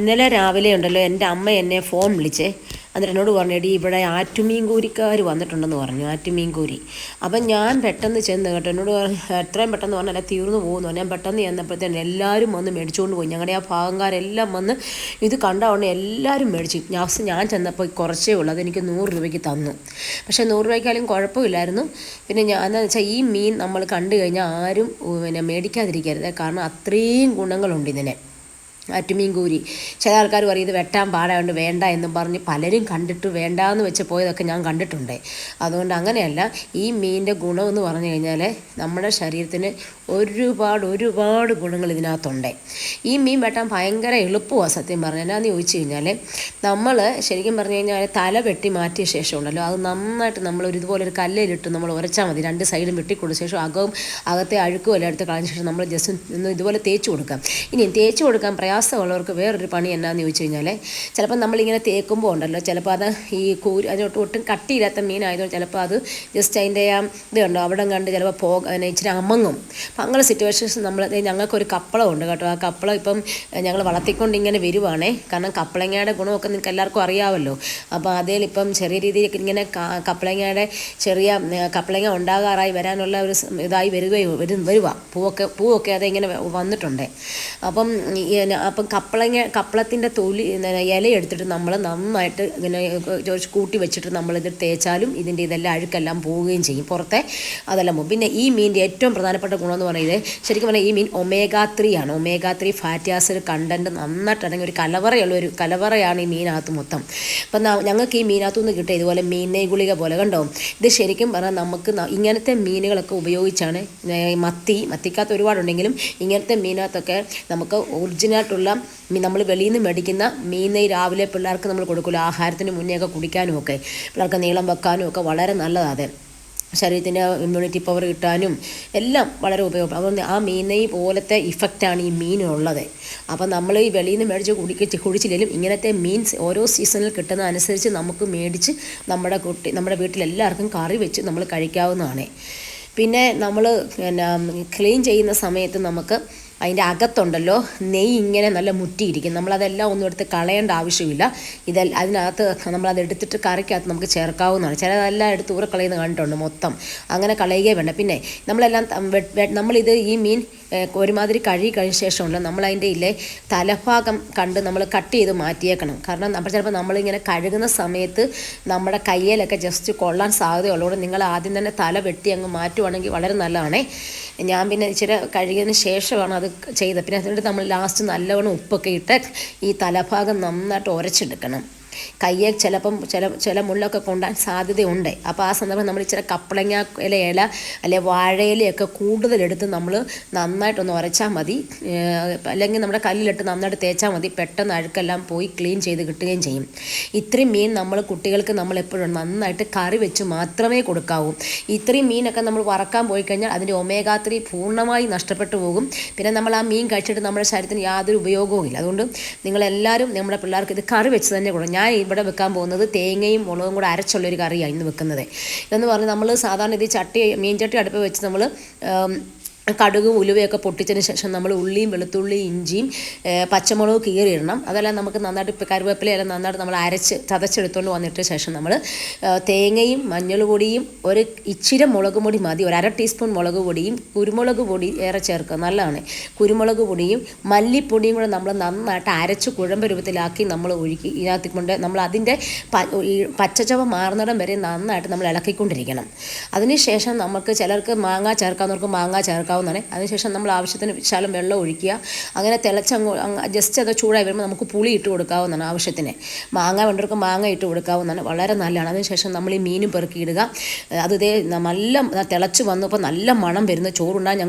ഇന്നലെ രാവിലെ ഉണ്ടല്ലോ എന്റെ അമ്മ എന്നെ ഫോൺ വിളിച്ചേ. എന്നിട്ട് എന്നോട് പറഞ്ഞു എടി ഇവിടെ ആറ്റുമീൻ കൂരിക്കാർ വന്നിട്ടുണ്ടെന്ന് പറഞ്ഞു ആറ്റുമീൻ കൂരി അപ്പം ഞാൻ പെട്ടെന്ന് ചെന്ന് കേട്ടോ എന്നോട് പറഞ്ഞു, എത്രയും പെട്ടെന്ന് പറഞ്ഞാൽ തീർന്നു പോകുന്നു. ഞാൻ പെട്ടെന്ന് ചെന്നപ്പോഴത്തേന് എല്ലാവരും വന്ന് മേടിച്ചുകൊണ്ട് പോയി. ഞങ്ങളുടെ ആ ഭാഗംകാരെല്ലാം വന്ന് ഇത് കണ്ട ഉടനെ എല്ലാവരും മേടിച്ചു. ഞാൻ ഞാൻ ചെന്നപ്പോൾ കുറച്ചേ ഉള്ളൂ അതെനിക്ക് നൂറ് രൂപയ്ക്ക് തന്നു. പക്ഷേ നൂറ് രൂപയ്ക്കാലും കുഴപ്പമില്ലായിരുന്നു. പിന്നെ ഞാൻ എന്താണെന്ന് വെച്ചാൽ ഈ മീൻ നമ്മൾ കണ്ടു കഴിഞ്ഞാൽ ആരും പിന്നെ മേടിക്കാതിരിക്കരുത്. കാരണം അത്രയും ഗുണങ്ങളുണ്ട് ഇതിന്. അറ്റുമീൻ കൂരി ചില ആൾക്കാർ പറയും ഇത് വെട്ടാൻ പാടായതുകൊണ്ട് വേണ്ട എന്നും പറഞ്ഞ് പലരും കണ്ടിട്ട് വേണ്ട എന്ന് വെച്ച് പോയതൊക്കെ ഞാൻ കണ്ടിട്ടുണ്ട്. അതുകൊണ്ട് അങ്ങനെയല്ല ഈ മീനിന്റെ ഗുണമെന്ന് പറഞ്ഞു കഴിഞ്ഞാൽ നമ്മുടെ ശരീരത്തിന് ഒരുപാട് ഒരുപാട് ഗുണങ്ങൾ ഇതിനകത്തുണ്ട്. ഈ മീൻ വെട്ടാൻ ഭയങ്കര എളുപ്പമാണ് സത്യം പറഞ്ഞാൽ എന്നാന്ന് ചോദിച്ചു കഴിഞ്ഞാൽ നമ്മൾ ശരിക്കും പറഞ്ഞു കഴിഞ്ഞാൽ തല വെട്ടി മാറ്റിയ ശേഷം ഉണ്ടല്ലോ അത് നന്നായിട്ട് നമ്മൾ ഒരു ഇതുപോലെ ഒരു കല്ലിലിട്ട് നമ്മൾ ഉരച്ചാൽ മതി. രണ്ട് സൈഡും വെട്ടിക്കൊടുത്ത ശേഷം അകവും അകത്തെ അഴുക്കും എല്ലാം എടുത്ത് കളഞ്ഞ ശേഷം നമ്മൾ ജസ്റ്റ് ഇതുപോലെ തേച്ച് കൊടുക്കാം. ഇനി തേച്ച് കൊടുക്കാൻ പ്രയാസമുള്ളവർക്ക് വേറൊരു പണി എന്നാന്ന് ചോദിച്ചു കഴിഞ്ഞാൽ ചിലപ്പോൾ നമ്മളിങ്ങനെ തേക്കുമ്പോൾ ഉണ്ടല്ലോ ചിലപ്പോൾ അത് ഈ കൂര് അതിനോട്ട് ഒട്ടും കട്ടിയില്ലാത്ത മീനായതുകൊണ്ട് ചിലപ്പോൾ അത് ജസ്റ്റ് അതിന്റെ ആ ഇത് അവിടെ കണ്ട് ചിലപ്പോൾ പോ ഇച്ചിരി അമങ്ങും. അപ്പം അങ്ങനെ സിറ്റുവേഷൻസ് നമ്മൾ ഞങ്ങൾക്കൊരു കപ്പളം ഉണ്ട് കേട്ടോ. ആ കപ്പളം ഇപ്പം ഞങ്ങൾ വളർത്തിക്കൊണ്ട് ഇങ്ങനെ വരുവാണേ. കാരണം കപ്പളങ്ങയുടെ ഗുണമൊക്കെ നിങ്ങൾക്ക് എല്ലാവർക്കും അറിയാമല്ലോ അപ്പോൾ അതേ ഇപ്പം ചെറിയ രീതിയിൽ ഇങ്ങനെ കപ്പളങ്ങയുടെ ചെറിയ കപ്പളങ്ങ ഉണ്ടാകാറായി വരാനുള്ള ഒരു ഇതായി വരികയോ വരും വരുവാ. പൂവൊക്കെ പൂവൊക്കെ അതിങ്ങനെ വന്നിട്ടുണ്ട്. അപ്പം അപ്പം കപ്പളങ്ങ കപ്പളത്തിന്റെ തൊലി ഇല എടുത്തിട്ട് നമ്മൾ നന്നായിട്ട് ഇങ്ങനെ കൂട്ടി വെച്ചിട്ട് നമ്മളിത് തേച്ചാലും ഇതിന്റെ ഇതെല്ലാം അഴുക്കെല്ലാം പോവുകയും ചെയ്യും പുറത്തെ അതെല്ലാം പോകും. പിന്നെ ഈ മീനിന്റെ ഏറ്റവും പ്രധാനപ്പെട്ട ഗുണമെന്ന് പറയുന്നത് ശരിക്കും പറഞ്ഞാൽ ഈ മീൻ ഒമേഗ ത്രീ ആണ്. Omega three fatty acid content നന്നായിട്ട് അടങ്ങിയ ഒരു കലവറയുള്ള ഒരു കലവറയാണ് ഈ മീനകത്ത് മൊത്തം. അപ്പം ഞങ്ങൾക്ക് ഈ മീനകത്തു നിന്ന് കിട്ടിയ ഇതുപോലെ മീനെ ഗുളിക പോലെ കണ്ടോ? ഇത് ശരിക്കും പറഞ്ഞാൽ നമുക്ക് ഇങ്ങനത്തെ മീനുകളൊക്കെ ഉപയോഗിച്ചാണ് മത്തി മത്തിക്കകത്ത് ഒരുപാടുണ്ടെങ്കിലും ഇങ്ങനത്തെ മീനകത്തൊക്കെ നമുക്ക് ഒറിജിനായിട്ടുള്ള നമ്മൾ വെളിയിൽ നിന്ന് മേടിക്കുന്ന മീനെ രാവിലെ പിള്ളേർക്ക് നമ്മൾ കൊടുക്കില്ല ആഹാരത്തിന് മുന്നേ ഒക്കെ കുടിക്കാനും ഒക്കെ പിള്ളേർക്ക് നീളം വെക്കാനും ഒക്കെ വളരെ നല്ലതാണ് അത്. ശരീരത്തിന്റെ ഇമ്മ്യൂണിറ്റി പവർ കിട്ടാനും എല്ലാം വളരെ ഉപയോഗപ്പെടും അതുകൊണ്ട് ആ മീനൈ പോലത്തെ ഇഫക്റ്റാണ് ഈ മീനുള്ളത് അപ്പം നമ്മൾ ഈ വെളിയിൽ നിന്ന് മേടിച്ച് കുടിക്ക് കുടിച്ചില്ലെങ്കിലും ഇങ്ങനത്തെ മീൻസ് ഓരോ സീസണിൽ കിട്ടുന്ന അനുസരിച്ച് നമുക്ക് മേടിച്ച് നമ്മുടെ കുട്ടി നമ്മുടെ വീട്ടിലെല്ലാവർക്കും കറി വെച്ച് നമ്മൾ കഴിക്കാവുന്നതാണ്. പിന്നെ നമ്മൾ പിന്നെ ക്ലീൻ ചെയ്യുന്ന സമയത്ത് നമുക്ക് അതിന്റെ അകത്തുണ്ടല്ലോ നെയ്യ് ഇങ്ങനെ നല്ല മുറ്റിയിരിക്കും. നമ്മളതെല്ലാം ഒന്നും എടുത്ത് കളയേണ്ട ആവശ്യമില്ല. ഇതെ അതിനകത്ത് നമ്മളത് എടുത്തിട്ട് കറിക്കകത്ത് നമുക്ക് ചേർക്കാവുന്നതാണ്. ചിലതെല്ലാം എടുത്ത് ഊറെ കളയുന്ന കണ്ടിട്ടുണ്ട് മൊത്തം. അങ്ങനെ കളയുകയേ വേണ്ട. പിന്നെ നമ്മളെല്ലാം നമ്മളിത് ഈ മീൻ ഒരുമാതിരി കഴുകി കഴിഞ്ഞ ശേഷമുള്ള നമ്മളതിന്റെ ഇല്ലേ തലഭാഗം കണ്ട് നമ്മൾ കട്ട് ചെയ്ത് മാറ്റിയേക്കണം. കാരണം നമ്മൾ ചിലപ്പോൾ നമ്മളിങ്ങനെ കഴുകുന്ന സമയത്ത് നമ്മുടെ കയ്യിലൊക്കെ ജസ്റ്റ് കൊള്ളാൻ സാധ്യതയുള്ളതുകൊണ്ട് നിങ്ങൾ ആദ്യം തന്നെ തല വെട്ടി അങ്ങ് മാറ്റുവാണെങ്കിൽ വളരെ നല്ലതാണേ. ഞാൻ പിന്നെ ഇച്ചിരി കഴുകിയതിന് ശേഷമാണ് അത് ചെയ്തത്. പിന്നെ അതിന്റെ നമ്മൾ ലാസ്റ്റ് നല്ലവണ്ണം ഉപ്പൊക്കെ ഇട്ട് ഈ തലഭാഗം നന്നായിട്ട് ഉരച്ചെടുക്കണം. കയ്യെ ചിലപ്പം ചില ചില മുള്ളൊക്കെ കൊണ്ടാൻ സാധ്യതയുണ്ട്. അപ്പോൾ ആ സന്ദർഭം നമ്മൾ ഇച്ചിരി കപ്പളങ്ങ ഇല ഇല അല്ലെ വാഴയിലയൊക്കെ കൂടുതലെടുത്ത് നമ്മൾ നന്നായിട്ടൊന്ന് ഉരച്ചാൽ മതി. അല്ലെങ്കിൽ നമ്മുടെ കല്ലിലിട്ട് നന്നായിട്ട് തേച്ചാൽ മതി. പെട്ടെന്ന് അഴുക്കെല്ലാം പോയി ക്ലീൻ ചെയ്ത് കിട്ടുകയും ചെയ്യും. ഇത്രയും മീൻ നമ്മൾ കുട്ടികൾക്ക് നമ്മൾ എപ്പോഴും നന്നായിട്ട് കറി വെച്ച് മാത്രമേ കൊടുക്കാവൂ. ഇത്രയും മീനൊക്കെ നമ്മൾ വറക്കാൻ പോയി കഴിഞ്ഞാൽ അതിന്റെ ഒമേഗ പൂർണമായി നഷ്ടപ്പെട്ടു പോകും. പിന്നെ നമ്മൾ ആ മീൻ കഴിച്ചിട്ട് നമ്മുടെ ശരീരത്തിന് യാതൊരു ഉപയോഗവും ഇല്ല. അതുകൊണ്ട് നിങ്ങളെല്ലാവരും നമ്മുടെ പിള്ളേർക്ക് ഇത് കറി വെച്ച് തന്നെ കൊടുക്കും ഞാൻ ഇവിടെ വെക്കാൻ പോകുന്നത് തേങ്ങയും മുളകും കൂടെ അരച്ചുള്ളൊരു കറിയാണ് ഇന്ന് വെക്കുന്നത്. ഇതെന്ന് പറഞ്ഞാൽ നമ്മൾ സാധാരണ ഇത് ചട്ടി മീൻ ചട്ടി അടുപ്പ് വെച്ച് നമ്മൾ കടുകും ഉലുവയൊക്കെ പൊട്ടിച്ചതിന് ശേഷം നമ്മൾ ഉള്ളിയും വെളുത്തുള്ളിയും ഇഞ്ചിയും പച്ചമുളകും കീറി കീറിയിടണം. അതെല്ലാം നമുക്ക് നന്നായിട്ട് ഇപ്പം കരുവേപ്പിലയെല്ലാം നന്നായിട്ട് നമ്മൾ അരച്ച് ചതച്ചെടുത്തുകൊണ്ട് വന്നിട്ട് ശേഷം നമ്മൾ തേങ്ങയും മഞ്ഞൾ പൊടിയും ഒരു ഇച്ചിരി മുളക് പൊടി മതി. ഒരു അര ടീസ്പൂൺ മുളക് പൊടിയും കുരുമുളക് പൊടി ഏറെ ചേർക്കുക. നല്ലതാണ്. കുരുമുളക് പൊടിയും മല്ലിപ്പൊടിയും കൂടെ നമ്മൾ നന്നായിട്ട് അരച്ച് കുഴമ്പ് രൂപത്തിലാക്കി നമ്മൾ ഒഴുക്കി ഇതിനകത്ത് കൊണ്ട് നമ്മൾ അതിന്റെ പച്ചച്ചവ മാറുന്നിടം വരെ നന്നായിട്ട് നമ്മൾ ഇളക്കിക്കൊണ്ടിരിക്കണം. അതിനുശേഷം നമുക്ക് ചിലർക്ക് മാങ്ങ ചേർക്കാവുന്നവർക്ക് മാങ്ങ ചേർക്കാവുന്നതാണ് അതിനുശേഷം നമ്മൾ ആവശ്യത്തിന് വിശാലം വെള്ളം ഒഴിക്കുക. അങ്ങനെ തിളച്ചങ്ങ് ജസ്റ്റ് അത് ചൂടായി വരുമ്പോൾ നമുക്ക് പുളി ഇട്ട് കൊടുക്കാവുന്നതാണ് ആവശ്യത്തിന്. മാങ്ങ വേണ്ടവർക്ക് മാങ്ങ ഇട്ട് കൊടുക്കാവുന്നതാണ്. വളരെ നല്ലതാണ്. അതിനുശേഷം നമ്മൾ ഈ മീനും പെറുക്കിയിടുക അത് ഇതേ നല്ല തിളച്ച് വന്നപ്പോൾ നല്ല മണം വരുന്ന ചോറുണ്ടാകും